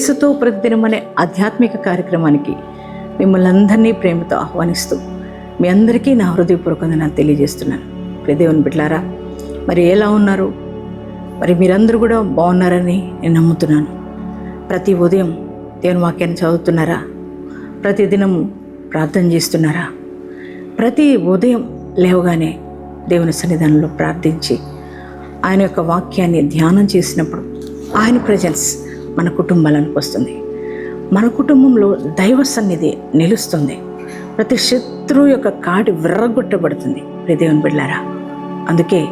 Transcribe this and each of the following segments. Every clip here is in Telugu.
యేసుతో ప్రతిదినం అనే ఆధ్యాత్మిక కార్యక్రమానికి మిమ్మల్ని అందరినీ ప్రేమతో ఆహ్వానిస్తూ మీ అందరికీ నా హృదయపూర్వకంగా నేను తెలియజేస్తున్నాను. ప్రియ దేవుని బిడ్లారా మరి ఎలా ఉన్నారు? మరి మీరందరూ కూడా బాగున్నారని నేను నమ్ముతున్నాను. ప్రతి ఉదయం దేవుని వాక్యాన్ని చదువుతున్నారా? ప్రతిదినం ప్రార్థన చేస్తున్నారా? ప్రతి ఉదయం లేవగానే దేవుని సన్నిధానంలో ప్రార్థించి ఆయన యొక్క వాక్యాన్ని ధ్యానం చేసినప్పుడు ఆయన ప్రజెన్స్ మన కుటుంబాలకు వస్తుంది. మన కుటుంబంలో దైవ సన్నిధి నిలుస్తుంది. ప్రతి శత్రువు యొక్క కాటి విర్రగొట్టబడుతుంది. ప్రియ దేవుని బిడ్డారా అందుకే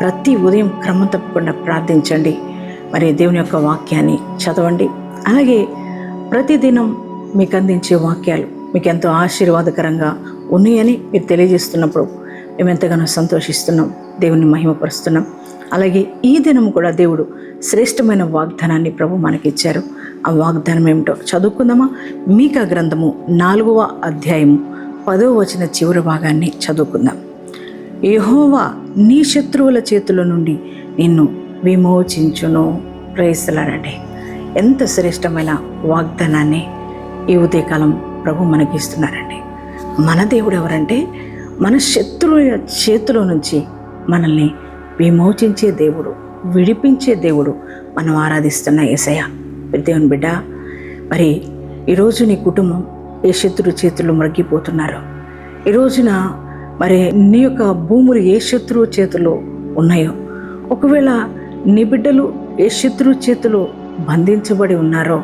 ప్రతి ఉదయం క్రమం తప్పకుండా ప్రార్థించండి. మరి దేవుని యొక్క వాక్యాన్ని చదవండి. అలాగే ప్రతిదినం మీకు అందించే వాక్యాలు మీకు ఎంతో ఆశీర్వాదకరంగా ఉన్నాయని మీరు తెలియజేస్తున్నప్పుడు మేము ఎంతగానో సంతోషిస్తున్నాం. దేవుని మహిమపరుస్తున్నాం. అలాగే ఈ దినం కూడా దేవుడు శ్రేష్టమైన వాగ్దానాన్ని ప్రభు మనకిచ్చారు. ఆ వాగ్దానం ఏమిటో చదువుకుందామా? మీకా గ్రంథము నాలుగవ అధ్యాయము పదవ వచన చివరి భాగాన్ని చదువుకుందాం. యహోవా నీ శత్రువుల చేతుల నుండి నిన్ను విమోచించును. ప్రయత్నాలండి ఎంత శ్రేష్టమైన వాగ్దానాన్ని ఈ ఉదయకాలం ప్రభు మనకిస్తున్నారండి. మన దేవుడు ఎవరంటే మన శత్రువుల చేతిలో నుంచి మనల్ని విమోచించే దేవుడు విడిపించే దేవుడు మనం ఆరాధిస్తున్న ఏసయ దేవుని బిడ్డ మరి ఈరోజు నీ కుటుంబం ఏ శత్రు చేతులు మగ్గిపోతున్నారు ఈ రోజున మరి నీ యొక్క భూములు ఏ శత్రువు చేతిలో ఉన్నాయో? ఒకవేళ నీ బిడ్డలు ఏ శత్రువు చేతిలో బంధించబడి ఉన్నారో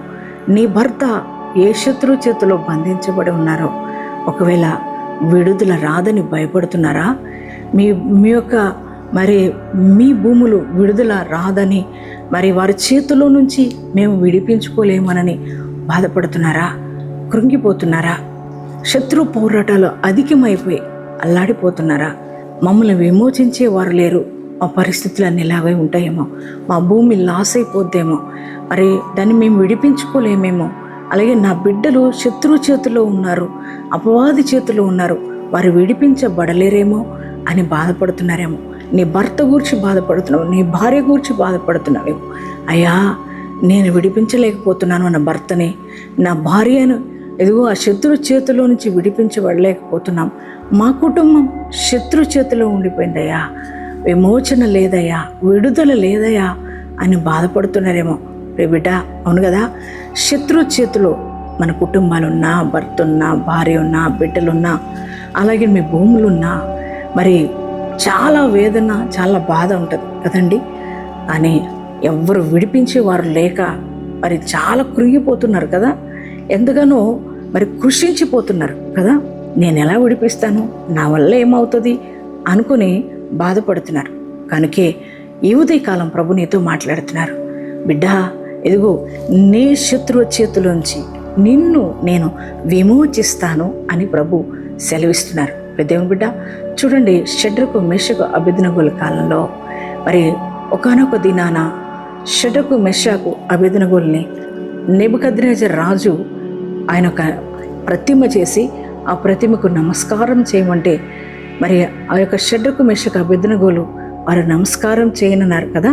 నీ భర్త ఏ శత్రువు చేతిలో బంధించబడి ఉన్నారో ఒకవేళ విడుదల రాదని భయపడుతున్నారా? మీ మీ యొక్క మరి మీ భూములు విడుదల రాదని మరి వారి చేతిలో నుంచి మేము విడిపించుకోలేమనని బాధపడుతున్నారా? కృంగిపోతున్నారా? శత్రు పోరాటాలు అధికమైపోయి అల్లాడిపోతున్నారా? మమ్మల్ని విమోచించే వారు లేరు. మా పరిస్థితులు అన్నీ ఇలాగే ఉంటాయేమో. మా భూమి లాస్ అయిపోద్దేమో మరి దాన్ని మేము విడిపించుకోలేమేమో. అలాగే నా బిడ్డలు శత్రు చేతిలో ఉన్నారు అపవాది చేతిలో ఉన్నారు. వారు విడిపించబడలేరేమో. అని బాధపడుతున్నారేమో. నీ భర్త గురించి బాధపడుతున్నావు నీ భార్య గురించి బాధపడుతున్నావేమో. అయ్యా నేను విడిపించలేకపోతున్నాను నా భర్తని. నా భార్యను ఎదుగో ఆ శత్రు చేతిలో నుంచి విడిపించబడలేకపోతున్నాం. మా కుటుంబం శత్రు చేతిలో ఉండిపోయిందయ్యా. విమోచన లేదయ్యా విడుదల లేదయ్యా అని బాధపడుతున్నారేమో. రే బిడ్డ అవును కదా? శత్రు చేతిలో మన కుటుంబాలున్నా భర్త ఉన్నా భార్య ఉన్నా బిడ్డలున్నా అలాగే మీ భూములున్నా మరి చాలా వేదన చాలా బాధ ఉంటుంది కదండి. కానీ ఎవ్వరు విడిపించేవారు లేక మరి చాలా కృంగిపోతున్నారు కదా. ఎందుకనో మరి కృషించిపోతున్నారు కదా. నేను ఎలా విడిపిస్తాను? నా వల్ల ఏమవుతుంది? అనుకుని బాధపడుతున్నారు. కనుకే ఈ ఉదయకాలం ప్రభు నీతో మాట్లాడుతున్నారు. బిడ్డ ఇదిగో నీ శత్రువు చేతిలోంచి నిన్ను నేను విమోచిస్తాను అని ప్రభు సెలవిస్తున్నారు. దేవుని బిడ్డ చూడండి షడ్రకు మెషకు అభిదనగుల కాలంలో. మరి ఒకనొక దినాన షడ్రకు మెషకు అభిదనగుల్ని నెబుకద్రేజ రాజు ఆయన ఒక ప్రతిమ చేసి ఆ ప్రతిమకు నమస్కారం చేయమంటే మరి ఆ యొక్క షడ్రకు మెషకు అభిదనగులు వారు నమస్కారం చేయనన్నారు కదా?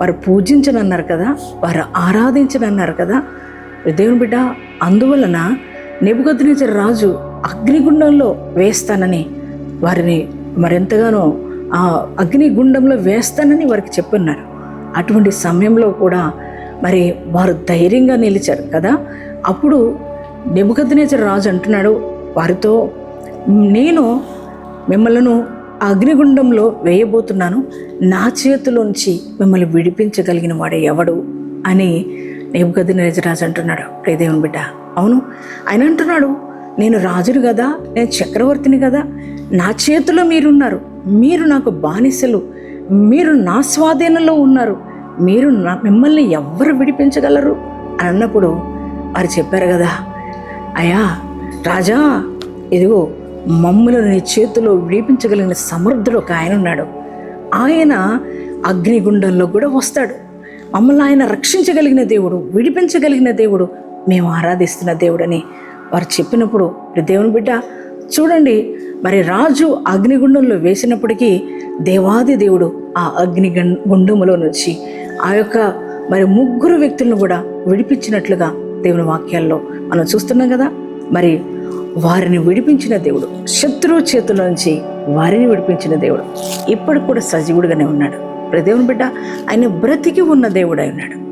వారు పూజించనన్నారు కదా? వారు ఆరాధించనన్నారు కదా? దేవుని బిడ్డ అందువలన నెబుకద్రేజ రాజు అగ్నిగుండంలో వేస్తానని వారిని మరెంతగానో ఆ అగ్నిగుండంలో వేస్తానని వారికి చెప్పున్నారు. అటువంటి సమయంలో కూడా మరి వారు ధైర్యంగా నిలిచారు కదా? అప్పుడు నెబుకద్నేచర్ రాజు అంటున్నాడు వారితో నేను మిమ్మల్ని అగ్నిగుండంలో వేయబోతున్నాను. నా చేతిలోంచి మిమ్మల్ని విడిపించగలిగిన వాడు ఎవడు? అని నెబుకద్నేజరాజు అంటున్నాడు. ప్రియదేవుని బిడ్డ అవును. ఆయన అంటున్నాడు నేను రాజును కదా నేను చక్రవర్తిని కదా. నా చేతిలో మీరున్నారు. మీరు నాకు బానిసలు. మీరు నా స్వాధీనంలో ఉన్నారు. మీరు నా మిమ్మల్ని ఎవ్వరు విడిపించగలరు? అని అన్నప్పుడు వారు చెప్పారు కదా అయ్యా రాజా ఇదిగో మమ్మల్ని నీ చేతిలో విడిపించగలిగిన సమర్థుడు ఒక ఆయన ఉన్నాడు. ఆయన అగ్నిగుండంలో కూడా వస్తాడు. మమ్మల్ని ఆయన రక్షించగలిగిన దేవుడు విడిపించగలిగిన దేవుడు మేము ఆరాధిస్తున్న దేవుడని వారు చెప్పినప్పుడు దేవుని బిడ్డ చూడండి మరి రాజు అగ్నిగుండంలో వేసినప్పటికీ దేవాది దేవుడు ఆ అగ్ని గుండములో నుంచి ఆ యొక్క మరి ముగ్గురు వ్యక్తులను కూడా విడిపించినట్లుగా దేవుని వాక్యాల్లో మనం చూస్తున్నాం కదా. మరి వారిని విడిపించిన దేవుడు శత్రువు చేతుల నుంచి వారిని విడిపించిన దేవుడు ఇప్పటికి కూడా సజీవుడుగానే ఉన్నాడు. దేవుని బిడ్డ ఆయన బ్రతికి ఉన్న దేవుడై ఉన్నాడు.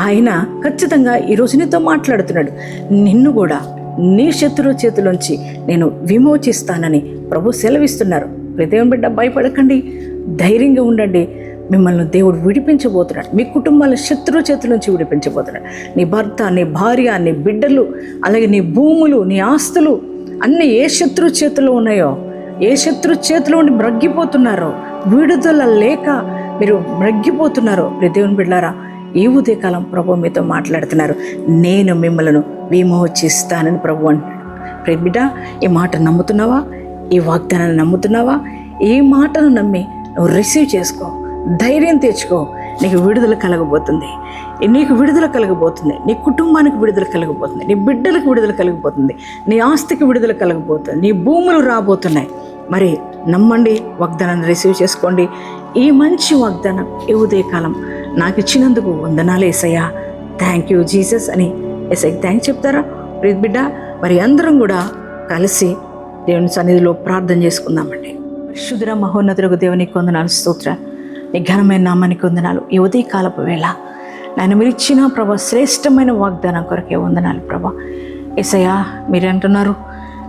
ఆయన ఖచ్చితంగా ఈరోజు నీతో మాట్లాడుతున్నాడు. నిన్ను కూడా నీ శత్రువు చేతిలోంచి నేను విమోచిస్తానని ప్రభు సెలవిస్తున్నారు. ఇప్పుడు దేవుని బిడ్డ భయపడకండి. ధైర్యంగా ఉండండి. మిమ్మల్ని దేవుడు విడిపించబోతున్నాడు. మీ కుటుంబాల శత్రువు చేతుల నుంచి విడిపించబోతున్నాడు. నీ భర్త నీ భార్య నీ బిడ్డలు అలాగే నీ భూములు నీ ఆస్తులు అన్నీ ఏ శత్రు చేతిలో ఉన్నాయో ఏ శత్రు చేతిలో ఉండి మ్రగ్గిపోతున్నారో విడుదల లేక మీరు మ్రగ్గిపోతున్నారో ప్రియ దేవుని బిడ్డారా ఈ ఉదయకాలం ప్రభు మీతో మాట్లాడుతున్నారు. నేను మిమ్మల్ని విమోచిస్తానని ప్రభు అంటున్నాడు. ప్రియ బిడ్డ ఈ మాట నమ్ముతున్నావా? ఈ వాగ్దానాన్ని నమ్ముతున్నావా? ఈ మాటను నమ్మి నువ్వు రిసీవ్ చేసుకో. ధైర్యం తెచ్చుకో. నీకు విడుదల కలగబోతుంది. నీకు విడుదల కలగబోతుంది. నీ కుటుంబానికి విడుదల కలగబోతుంది. నీ బిడ్డలకు విడుదల కలగబోతుంది. నీ ఆస్తికి విడుదల కలగబోతుంది. నీ భూములు రాబోతున్నాయి. మరి నమ్మండి వాగ్దానాన్ని రిసీవ్ చేసుకోండి. ఈ మంచి వాగ్దానం ఈ ఉదయకాలం నాకు ఇచ్చినందుకు వందనాలు ఏసయ్యా. థ్యాంక్ యూ జీసస్ అని ఎస్ఐకి థ్యాంక్స్ చెప్తారా? ప్రీతి బిడ్డ మరి అందరం కూడా కలిసి దేవుని సన్నిధిలో ప్రార్థన చేసుకుందామండి. పరిశుద్ధ మహోన్నతులకు దేవునికి వందనాలు స్తోత్ర. నీ ఘనమైన నామానికి వందనాలు. ఈ ఉదయ కాలపు వేళ నన్ను మీరు ఇచ్చిన ప్రభా శ్రేష్టమైన వాగ్దానం కొరకే వందనాలు ప్రభా. ఎసయ్యా మీరు అంటున్నారు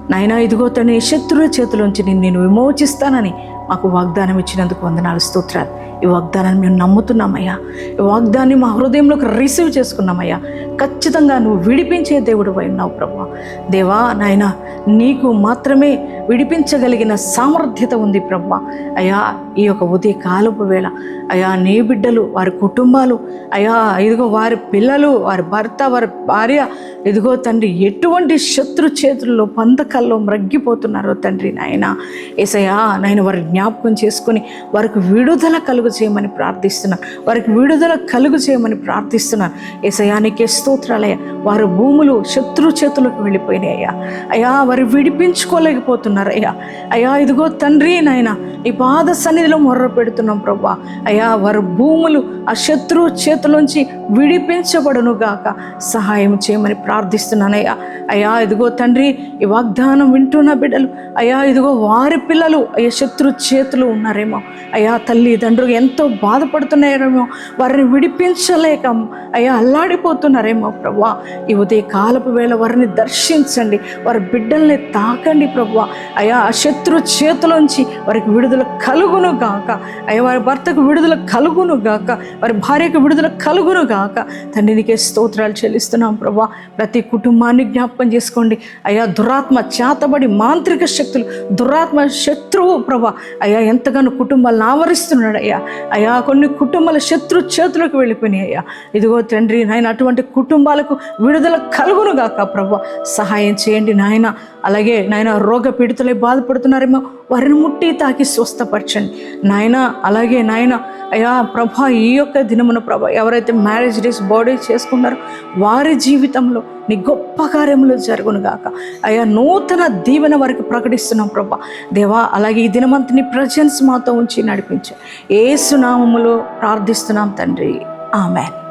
నాయన ఇదిగో తన శత్రువుల చేతిలోంచి నేను నేను విమోచిస్తానని మాకు వాగ్దానం ఇచ్చినందుకు వందనాలు స్తోత్రాలు. ఈ వాగ్దానాన్ని మేము నమ్ముతున్నామయ్యా. ఈ వాగ్దాన్ని మా హృదయంలోకి రిసీవ్ చేసుకున్నామయ్యా. ఖచ్చితంగా నువ్వు విడిపించే దేవుడు ఉన్నావు ప్రభా. దేవా నాయన నీకు మాత్రమే విడిపించగలిగిన సామర్థ్యత ఉంది ప్రభా. అయ్యా ఈ యొక్క ఉదయ కాలపు వేళ అయ్యా నీ బిడ్డలు వారి కుటుంబాలు అయ్యా ఇదిగో వారి పిల్లలు వారి భర్త వారి భార్య ఇదిగో తండ్రి ఎటువంటి శత్రు చేతుల్లో పంతకాల్లో మ్రగ్గిపోతున్నారో తండ్రి నాయన. ఏసయా నాయన వారి జ్ఞాపకం చేసుకొని వారికి విడుదల కలుగు చేయమని ప్రార్థిస్తున్నాను వారికి విడుదల కలుగు చేయమని ప్రార్థిస్తున్నాను ఏసయానికే నీకే స్తోత్రాలయ్యా. వారి భూములు శత్రు చేతులకు వెళ్ళిపోయినాయి అయ్యా అయ్యా వారు విడిపించుకోలేకపోతున్నారు అయ్యా అయ్యా ఇదిగో తండ్రి నాయన నీ పాద సన్నిధిలో మొర్ర పెడుతున్నాం ప్రభా. అయ్యా వారి భూములు ఆ శత్రువు చేతులోంచి విడిపించబడును గాక సహాయం చేయమని ప్రార్థిస్తున్నానయ్యా. అయ్యా ఇదిగో తండ్రి ఈ వాగ్దానం వింటున్న బిడ్డలు. అయ్యా ఇదిగో వారి పిల్లలు అయ్యా శత్రు చేతులు ఉన్నారేమో. అయ్యా తల్లి తండ్రులు ఎంతో బాధపడుతున్నారేమో వారిని విడిపించలేక అయ్యా అల్లాడిపోతున్నారేమో ప్రభా. ఈ ఉదయ కాలపు వేళ వారిని దర్శించండి వారి బిడ్డల్ని తాకండి ప్రభా. అయ్యా ఆ శత్రు చేతిలోంచి వారికి విడుదల కలుగును గాక. అయ్యా వారి భర్తకు విడుదల కలుగును గాక. వారి భార్యకు విడుదల కలుగును గాక. తండ్రినికే స్తోత్రాలు చెల్లిస్తున్నాం ప్రభా. ప్రతి కుటుంబాన్ని జ్ఞాపకం చేసుకోండి. అయ్యా దురాత్మ చేతబడి మాంత్రిక శక్తులు దురాత్మ శత్రువు ప్రభా. అయ్యా ఎంతగానో కుటుంబాలను ఆవరిస్తున్నాడు అయ్యా. అయ్యా కొన్ని కుటుంబాల శత్రు చేతులకు వెళ్ళిపోయినాయి అయ్యా. ఇదిగో తండ్రి నాయన అటువంటి కుటుంబాలకు విడుదల కలుగును గాక ప్రభు. సహాయం చేయండి నాయన. అలాగే నాయన రోగ పీడితులై బాధపడుతున్నారేమో. వారిని ముట్టి తాకి స్వస్థపరచండి. నాయన అలాగే నాయన అయ్యా ప్రభా ఈ యొక్క దినమున ప్రభా ఎవరైతే మ్యారేజ్ డేస్ బాడీ చేసుకున్నారో వారి జీవితంలో నీ గొప్ప కార్యములు జరుగును గాక. అయ్యా నూతన దీవెన వారికి ప్రకటిస్తున్నాం ప్రభా. దేవా అలాగే ఈ దినమంతా నీ ప్రజెన్స్ మాతో ఉంచి నడిపించు. ఏసునామములో ప్రార్థిస్తున్నాం తండ్రి. ఆమెన్.